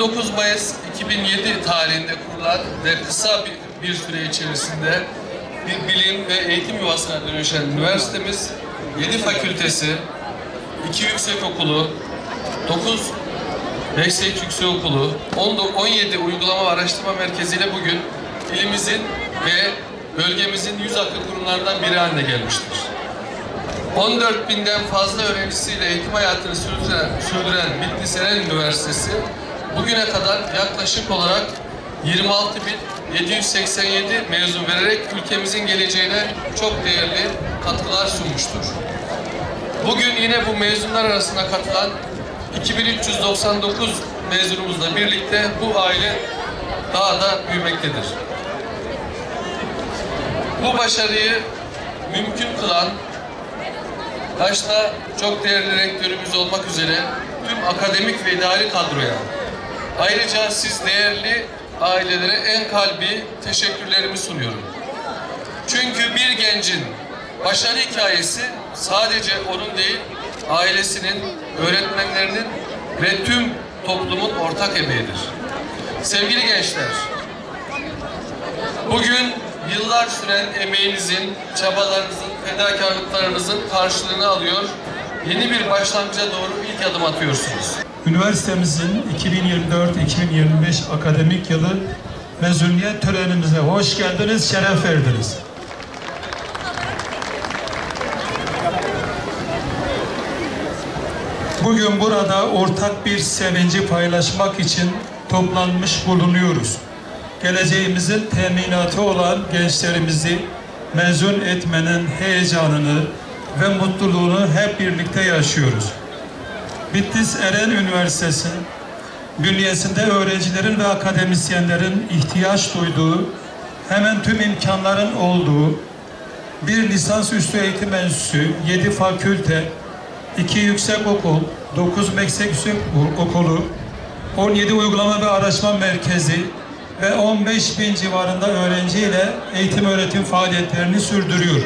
29 Mayıs 2007 tarihinde kurulan ve kısa bir, bir süre içerisinde bir bilim ve eğitim yuvasına dönüşen üniversitemiz 7 fakültesi, 2 yüksekokulu, 9 meslek yüksekokulu, 19 17 uygulama araştırma merkeziyle bugün ilimizin ve bölgemizin yüz akıl kurumlarından biri haline gelmiştir. 14 binden fazla öğrencisiyle eğitim hayatını sürdüren, sürdüren Bitlis Eren Üniversitesi bugüne kadar yaklaşık olarak 26.787 mezun vererek ülkemizin geleceğine çok değerli katkılar sunmuştur. Bugün yine bu mezunlar arasında katılan 2399 mezunumuzla birlikte bu aile daha da büyümektedir. Bu başarıyı mümkün kılan başta çok değerli rektörümüz olmak üzere tüm akademik ve idari kadroya ayrıca siz değerli ailelere en kalbi teşekkürlerimi sunuyorum. Çünkü bir gencin başarı hikayesi sadece onun değil, ailesinin, öğretmenlerinin ve tüm toplumun ortak emeğidir. Sevgili gençler, bugün yıllar süren emeğinizin, çabalarınızın, fedakarlıklarınızın karşılığını alıyor, yeni bir başlangıca doğru ilk adım atıyorsunuz. Üniversitemizin 2024-2025 akademik yılı mezuniyet törenimize hoş geldiniz, şeref verdiniz. Bugün burada ortak bir sevinci paylaşmak için toplanmış bulunuyoruz. Geleceğimizin teminatı olan gençlerimizi mezun etmenin heyecanını ve mutluluğunu hep birlikte yaşıyoruz. Bitlis Eren Üniversitesi bünyesinde öğrencilerin ve akademisyenlerin ihtiyaç duyduğu hemen tüm imkanların olduğu bir lisansüstü eğitim enstitüsü, 7 fakülte, 2 yüksek okul, 9 meslek yüksek okulu, 17 uygulama ve araştırma merkezi ve 15 bin civarında öğrenciyle eğitim öğretim faaliyetlerini sürdürüyor.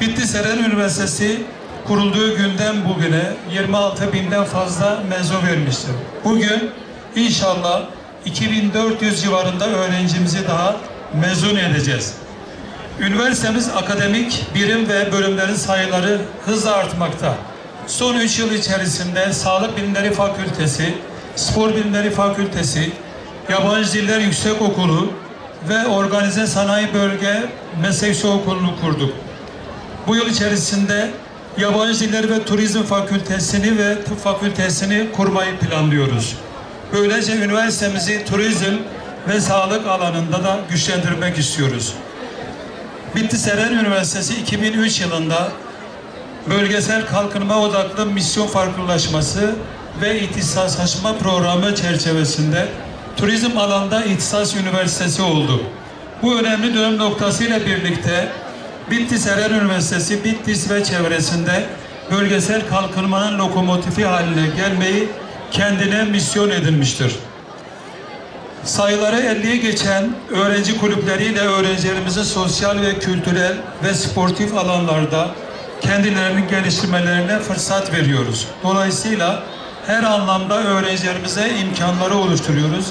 Bitlis Eren Üniversitesi kurulduğu günden bugüne 26 binden fazla mezun vermiştir. Bugün inşallah 2400 civarında öğrencimizi daha mezun edeceğiz. Üniversitemiz akademik birim ve bölümlerin sayıları hızla artmakta. Son 3 yıl içerisinde Sağlık Bilimleri Fakültesi, Spor Bilimleri Fakültesi, Yabancı Diller Yüksekokulu ve Organize Sanayi Bölge Meslek Yüksekokulu'nu kurduk. Bu yıl içerisinde Yabancı Diller ve Turizm Fakültesini ve Tıp Fakültesini kurmayı planlıyoruz. Böylece üniversitemizi turizm ve sağlık alanında da güçlendirmek istiyoruz. Bitlis Eren Üniversitesi 2003 yılında bölgesel kalkınma odaklı misyon farklılaşması ve ihtisaslaşma programı çerçevesinde turizm alanda ihtisas üniversitesi oldu. Bu önemli dönüm noktasıyla birlikte Bitlis Eren Üniversitesi Bitlis ve çevresinde bölgesel kalkınmanın lokomotifi haline gelmeyi kendine misyon edinmiştir. Sayıları 50'ye geçen öğrenci kulüpleriyle öğrencilerimizin sosyal ve kültürel ve sportif alanlarda kendilerini geliştirmelerine fırsat veriyoruz. Dolayısıyla her anlamda öğrencilerimize imkanları oluşturuyoruz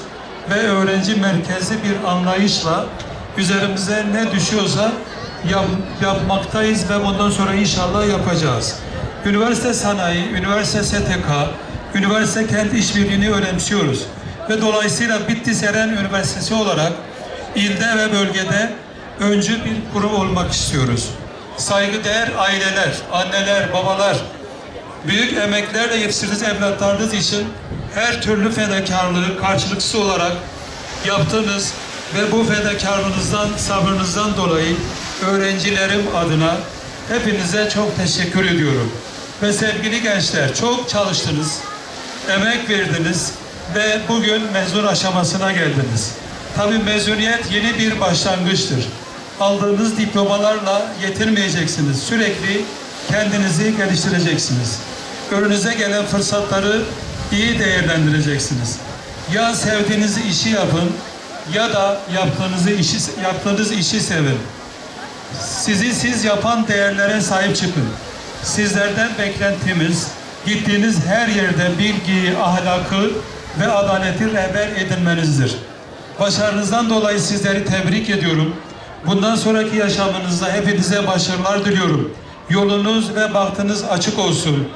ve öğrenci merkezli bir anlayışla üzerimize ne düşüyorsa yap, yapmaktayız ve bundan sonra inşallah yapacağız. Üniversite sanayi, üniversite STK, üniversite kent işbirliğini önemsiyoruz ve dolayısıyla Bitlis Eren Üniversitesi olarak ilde ve bölgede öncü bir kurum olmak istiyoruz. Saygıdeğer aileler, anneler, babalar, büyük emeklerle yetiştirdiğiniz evlatlarınız için her türlü fedakarlığı karşılıksız olarak yaptığınız ve bu fedakarlığınızdan, sabrınızdan dolayı öğrencilerim adına hepinize çok teşekkür ediyorum. Ve sevgili gençler çok çalıştınız, emek verdiniz ve bugün mezun aşamasına geldiniz. Tabii mezuniyet yeni bir başlangıçtır. Aldığınız diplomalarla yetinmeyeceksiniz. Sürekli kendinizi geliştireceksiniz. Önünüze gelen fırsatları iyi değerlendireceksiniz. Ya sevdiğiniz işi yapın ya da yaptığınız işi yaptığınız işi sevin. Sizi siz yapan değerlere sahip çıkın. Sizlerden beklentimiz gittiğiniz her yerde bilgiyi, ahlakı ve adaleti rehber edinmenizdir. Başarınızdan dolayı sizleri tebrik ediyorum. Bundan sonraki yaşamınızda hepinize başarılar diliyorum. Yolunuz ve bahtınız açık olsun.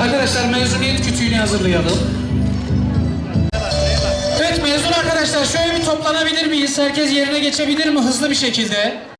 Arkadaşlar mezuniyet kütüğünü hazırlayalım. Evet mezun arkadaşlar şöyle bir toplanabilir miyiz? Herkes yerine geçebilir mi hızlı bir şekilde?